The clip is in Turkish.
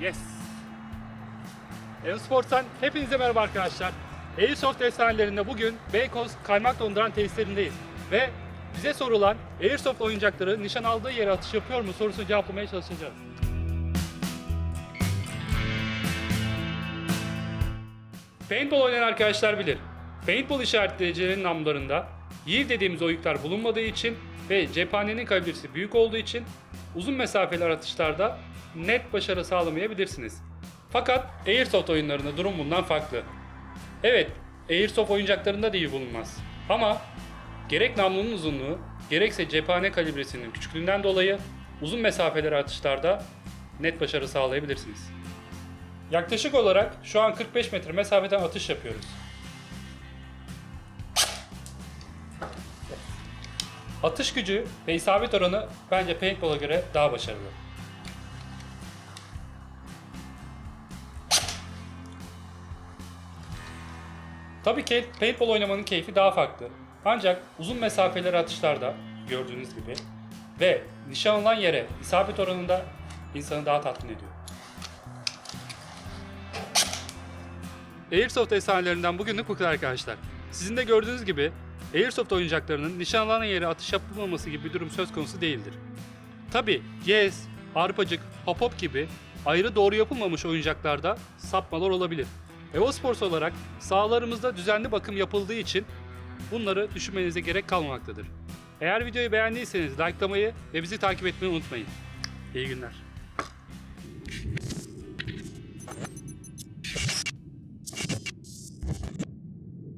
Yes. Eurosport'tan hepinize merhaba arkadaşlar. Airsoft efsanelerinde bugün Beykoz kaymak donduran tesislerindeyiz. Ve bize sorulan Airsoft oyuncakları nişan aldığı yere atış yapıyor mu sorusunu cevaplamaya çalışacağız. Paintball oynayan arkadaşlar bilir. Paintball işaretleyicilerinin namlarında yiv dediğimiz oyuklar bulunmadığı için ve cephanenin kalibresi büyük olduğu için uzun mesafeler atışlarda net başarı sağlamayabilirsiniz. Fakat Airsoft oyunlarında durum bundan farklı. Evet, Airsoft oyuncaklarında da iyi bulunmaz. Ama gerek namlunun uzunluğu, gerekse cephane kalibresinin küçüklüğünden dolayı uzun mesafeler atışlarda net başarı sağlayabilirsiniz. Yaklaşık olarak şu an 45 metre mesafeden atış yapıyoruz. Atış gücü ve isabet oranı bence paintball'a göre daha başarılı. Tabii ki paintball oynamanın keyfi daha farklı. Ancak uzun mesafeleri atışlarda gördüğünüz gibi ve nişan alınan yere isabet oranında insanı daha tatmin ediyor. Airsoft efsanelerinden bugünlük bu kadar arkadaşlar. Sizin de gördüğünüz gibi Airsoft oyuncaklarının nişanlanan yere atış yapılmaması gibi bir durum söz konusu değildir. Tabi Yes, Arpacık, Hop Hop gibi ayrı doğru yapılmamış oyuncaklarda sapmalar olabilir. Evosports olarak sahalarımızda düzenli bakım yapıldığı için bunları düşünmenize gerek kalmamaktadır. Eğer videoyu beğendiyseniz likelamayı ve bizi takip etmeyi unutmayın. İyi günler.